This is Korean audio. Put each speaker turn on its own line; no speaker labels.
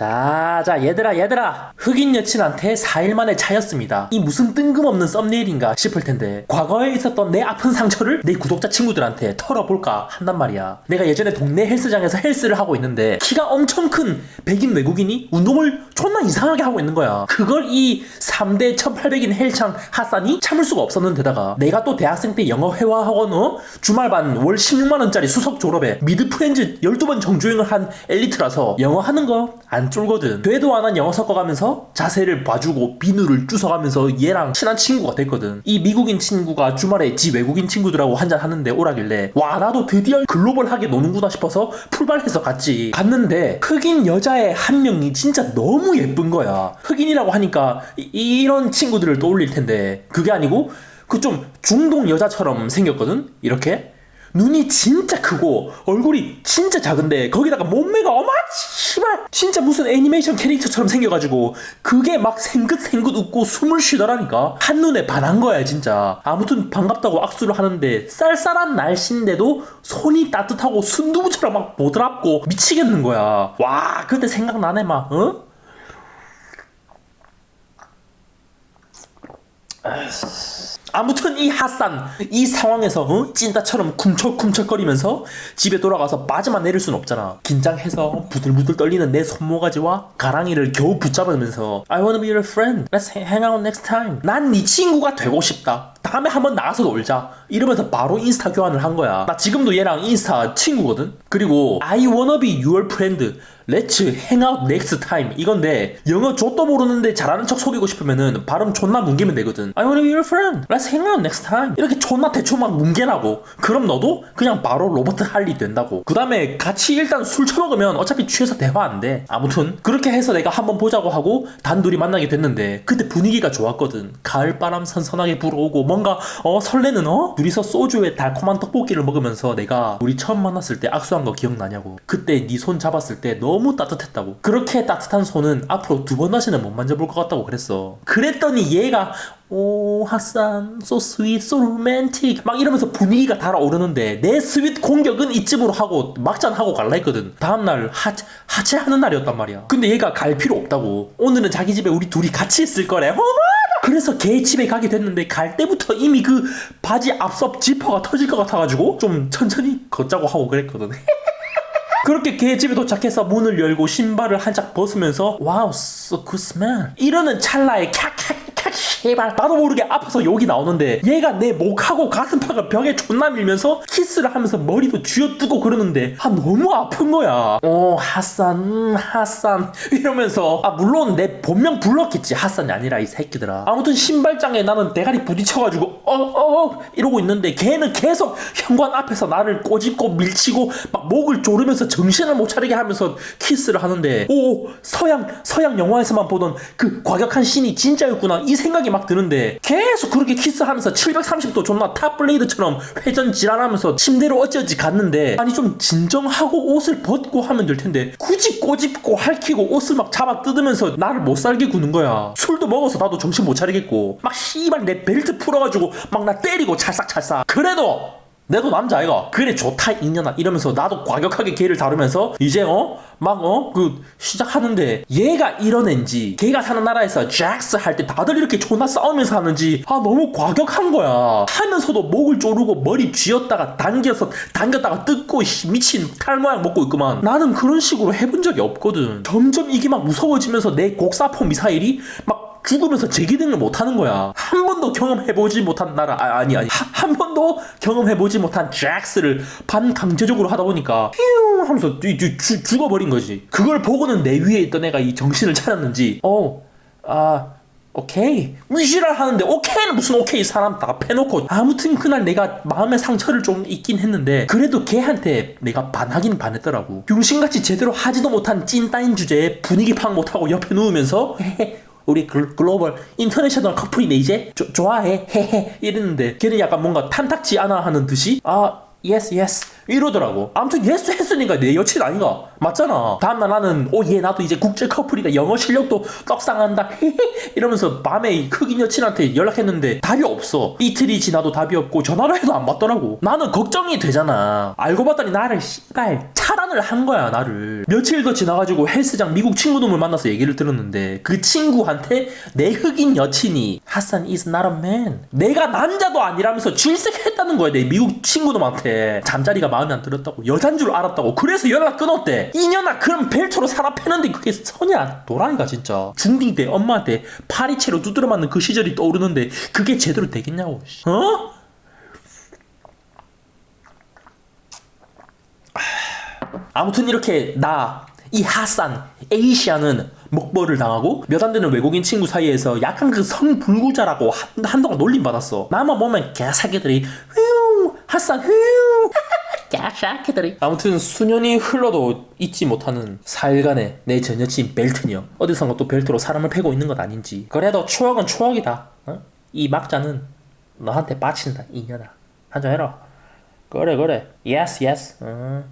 자, 자, 얘들아, 얘들아. 흑인 여친한테 4일 만에 차였습니다. 이 무슨 뜬금없는 썸네일인가 싶을 텐데, 과거에 있었던 내 아픈 상처를 내 구독자 친구들한테 털어볼까 한단 말이야. 내가 예전에 동네 헬스장에서 헬스를 하고 있는데, 키가 엄청 큰 백인 외국인이 운동을 존나 이상하게 하고 있는 거야. 그걸 이 3대 1800인 헬창 핫산이 참을 수가 없었는데다가, 내가 또 대학생 때 영어 회화학원, 어? 주말반 월 16만원짜리 수석 졸업에 미드 프렌즈 12번 정주행을 한 엘리트라서 영어 하는 거 안 쫄거든. 되도 안한 영어 섞어가면서 자세를 봐주고 비누를 주워가면서 얘랑 친한 친구가 됐거든. 이 미국인 친구가 주말에 지 외국인 친구들하고 한잔 하는데 오라길래 와 나도 드디어 글로벌하게 노는구나 싶어서 풀발해서 갔지. 갔는데 흑인 여자의 한 명이 진짜 너무 예쁜 거야. 흑인이라고 하니까 이, 런 친구들을 떠올릴 텐데 그게 아니고 그 좀 중동 여자처럼 생겼거든. 이렇게. 눈이 진짜 크고 얼굴이 진짜 작은데 거기다가 몸매가 어마 씨발 진짜 무슨 애니메이션 캐릭터처럼 생겨가지고 그게 막 생긋생긋 웃고 숨을 쉬더라니까. 한눈에 반한 거야 진짜. 아무튼 반갑다고 악수를 하는데 쌀쌀한 날씨인데도 손이 따뜻하고 순두부처럼 막 보드랍고 미치겠는 거야. 와 그때 생각나네 막 어? 아 무튼 이 핫산 이 상황에서 어? 찐따처럼 쿰척쿰척거리면서 집에 돌아가서 빠져만 내릴 순 없잖아. 긴장해서 부들부들 떨리는 내 손모가지와 가랑이를 겨우 붙잡으면서 I wanna be your friend. Let's hang out next time. 난 네 친구가 되고 싶다. 다음에 한번 나가서 놀자 이러면서 바로 인스타 교환을 한 거야. 나 지금도 얘랑 인스타 친구거든? 그리고 I wanna be your friend. Let's hang out next time. 이건데 영어 좆도 모르는데 잘하는 척 속이고 싶으면은 발음 존나 뭉개면 되거든. I wanna be your friend. Let's hang out next time. 이렇게 존나 대충 막 뭉개라고. 그럼 너도 그냥 바로 로버트 할리 된다고. 그 다음에 같이 일단 술 처먹으면 어차피 취해서 대화 안 돼. 아무튼 그렇게 해서 내가 한번 보자고 하고 단둘이 만나게 됐는데 그때 분위기가 좋았거든. 가을 바람 선선하게 불어오고 뭔가 어 설레는 어 둘이서 소주에 달콤한 떡볶이를 먹으면서 내가 우리 처음 만났을 때 악수한 거 기억나냐고. 그때 네 손 잡았을 때 너무 따뜻했다고. 그렇게 따뜻한 손은 앞으로 두 번 다시는 못 만져볼 것 같다고 그랬어. 그랬더니 얘가 오 핫산 so sweet so romantic. 막 이러면서 분위기가 달아오르는데 내 스윗 공격은 이쯤으로 하고 막잔 하고 갈라 했거든. 다음날 하, 하체하는 날이었단 말이야. 근데 얘가 갈 필요 없다고. 오늘은 자기 집에 우리 둘이 같이 있을 거래. 어머 그래서 걔 집에 가게 됐는데 갈 때부터 이미 그 바지 앞섭 지퍼가 터질 것 같아가지고 좀 천천히 걷자고 하고 그랬거든. 그렇게 걔 집에 도착해서 문을 열고 신발을 한짝 벗으면서 와우 so good smell 이러는 찰나에 캬캬캬 씨발 나도 모르게 아파서 욕이 나오는데 얘가 내 목하고 가슴팍을 벽에 존나 밀면서 키스를 하면서 머리도 쥐어뜯고 그러는데 아 너무 아픈 거야. 어 핫산 음, 핫산. 이러면서 아 물론 내 본명 불렀겠지. 핫산이 아니라 이 새끼들아. 아무튼 신발장에 나는 대가리 부딪혀가지고 어어 어, 이러고 있는데 걔는 계속 현관 앞에서 나를 꼬집고 밀치고 막 목을 조르면서 정신을 못 차리게 하면서 키스를 하는데 오 서양 서양 영화에서만 보던 그 과격한 신이 진짜였구나. 이 생각이 막 드는데 계속 그렇게 키스하면서 730도 존나 탑블레이드처럼 회전 지랄하면서 침대로 어찌어찌 갔는데 아니 좀 진정하고 옷을 벗고 하면 될 텐데 굳이 꼬집고 핥히고 옷을 막 잡아 뜯으면서 나를 못 살게 구는 거야. 술도 먹어서 나도 정신 못 차리겠고 막 씨발 내 벨트 풀어가지고 막 나 때리고 찰싹찰싹. 그래도 내도 남자 아이가 그래 좋다 이년아 이러면서 나도 과격하게 걔를 다루면서 이제 어? 막 어? 그 시작하는데 얘가 이런 앤지 걔가 사는 나라에서 잭스 할 때 다들 이렇게 존나 싸우면서 하는지 아 너무 과격한 거야. 하면서도 목을 조르고 머리 쥐었다가 당겨서 당겼다가 뜯고 씨, 미친 탈 모양 먹고 있구만. 나는 그런 식으로 해본 적이 없거든. 점점 이게 막 무서워지면서 내 곡사포 미사일이 막 죽으면서 재기능을 못하는 거야. 한 번도 경험해보지 못한 나라, 아, 아니, 아니. 하, 한 번도 경험해보지 못한 잭스를 반강제적으로 하다 보니까, 휴 하면서 죽- 죽어버린 거지. 그걸 보고는 내 위에 있던 애가 이 정신을 차렸는지, 어, 아, 오케이. 위시를 하는데, 오케이는 무슨 오케이 사람 다 패놓고. 아무튼 그날 내가 마음의 상처를 좀 있긴 했는데, 그래도 걔한테 내가 반하긴 반했더라고. 융신같이 제대로 하지도 못한 찐따인 주제에 분위기 파악 못하고 옆에 누우면서, 헤헤, 우리 글, 글로벌 인터내셔널 커플이네 이제? 조, 좋아해 헤헤 이랬는데 걔는 약간 뭔가 탐탁지 않아 하는 듯이? 아 yes yes. 이러더라고. 아무튼 예스 했으니까 내 여친 아닌가 맞잖아. 다음날 나는 오 얘 나도 이제 국제 커플이다. 영어 실력도 떡상한다. 이러면서 밤에 흑인 여친한테 연락했는데 답이 없어. 이틀이 지나도 답이 없고 전화를 해도 안 받더라고. 나는 걱정이 되잖아. 알고 봤더니 나를 씨발 차단을 한 거야 나를. 며칠 더 지나가지고 헬스장 미국 친구 놈을 만나서 얘기를 들었는데 그 친구한테 내 흑인 여친이 하산 is not a man. 내가 남자도 아니라면서 질색했다는 거야 내 미국 친구 놈한테 잠자리가 마음에 안 들었다고 여잔 줄 알았다고 그래서 연락 끊었대 이년아 그럼 벨트로 사람 패는데 그게 선이야 도라이가 진짜 중딩 때 엄마한테 파리채로 두드려 맞는 그 시절이 떠오르는데 그게 제대로 되겠냐고 씨. 어? 아무튼 이렇게 나 이 하산 에이시아는 먹벌을 당하고 몇 안 되는 외국인 친구 사이에서 약간 그 성불구자라고 한, 한동안 놀림 받았어 나만 보면 개사기들이 휴 하산 휴 개사기들이 아무튼 수년이 흘러도 잊지 못하는 4일간의 내 전 여친 벨트녀 어디선가 또 벨트로 사람을 패고 있는 것 아닌지. 그래도 추억은 추억이다. 어? 이 막자는 너한테 빠친다 이년아. 한잔 해라. 그래 그래. 예스 예스 어.